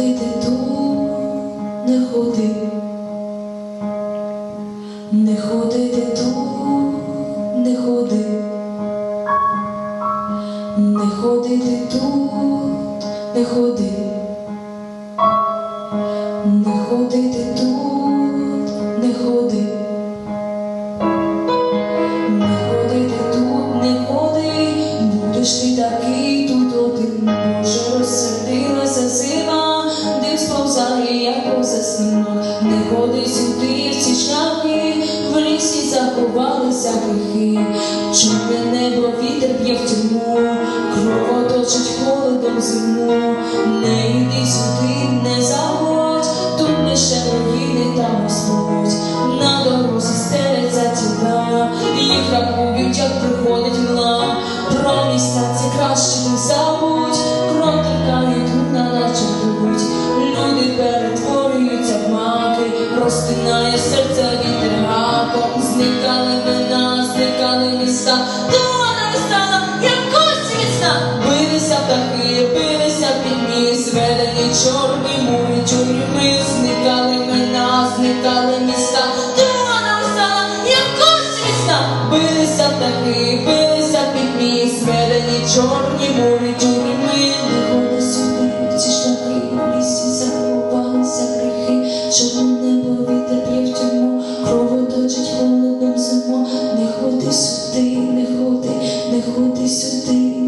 ти тут, не ходи, не ходи ти тут, не ходи, не ходи ти тут, не ходи, не ходи ти тут, не ходи. Не ходи ти тут, не ходи, будеш ти такий Не ходи сюди, в ці шляхи, в лісі заховалися гріхи, чорне небо вітер б'є в тьму, кров оточить холодом зиму. Не йди сюди, не заводь, тут лише руїни та Господь, на дорозі стеляться тіла, їх рахують, як приходить мла, про місця ці краще не маки, розтинає серце вітер гаком, зникали вина, зникали міста, дома не стала, як кості міцна, билися птахи, билися під ніс, ведені чорні мурі тюрми, зникали мина, зникали міста, оточить холодом зиму, не ходи сюди, не ходи, не ходи сюди.